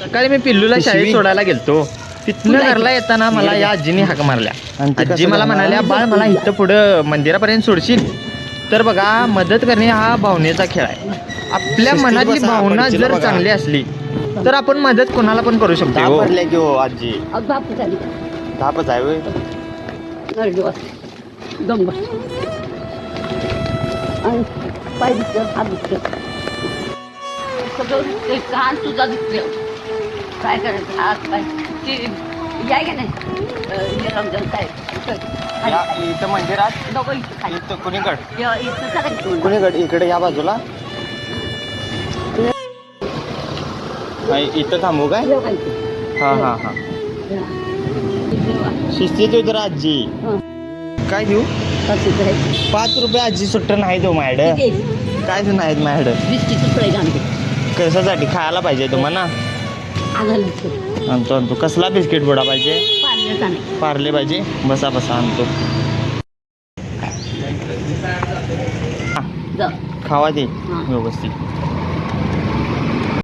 सकाळी मी पिल्लूला शाळेत? सोडायला गेलतो. तिथनं घरला येताना मला या आजीने हाक मारल्या. आजी मला? म्हणाल्या बाळ मला इथं पुढं मंदिरापर्यंत सोडशील? तर बघा मदत करणे हा भावनेचा खेळ आहे. आपल्या बसा, भावना जर. चांगली असली तर आपण मदत कोणाला पण करू शकतो. हो. की हो आजी. दहापच आहे होय. पाय हात सगळं तुझा दिसतोय काय करायचं हात पाय ते याय का नाही अं, हे रमजान काय खाली. या इथं मंदिरात इथं खाली इथं कुणीकड या, इथं. कुणीकड इकडे या बाजूला हा, इथं थांबू काय? हा हा हा. इथे वा. शिस्तीत उतर आजी हं. काय देऊ. पाच रुपये आजी सुट्ट नाही तो आहे? काय नाही माझ्याकडं बिस्किट तुकडे घालते कशासाठी खायला पाहिजे तुम्हाला. आणतो आणतो. कसला बिस्किट बुडा पाहिजे? पार्ले पाहिजे? बसा बसा आणतो. खावा हा. व्यवस्थित.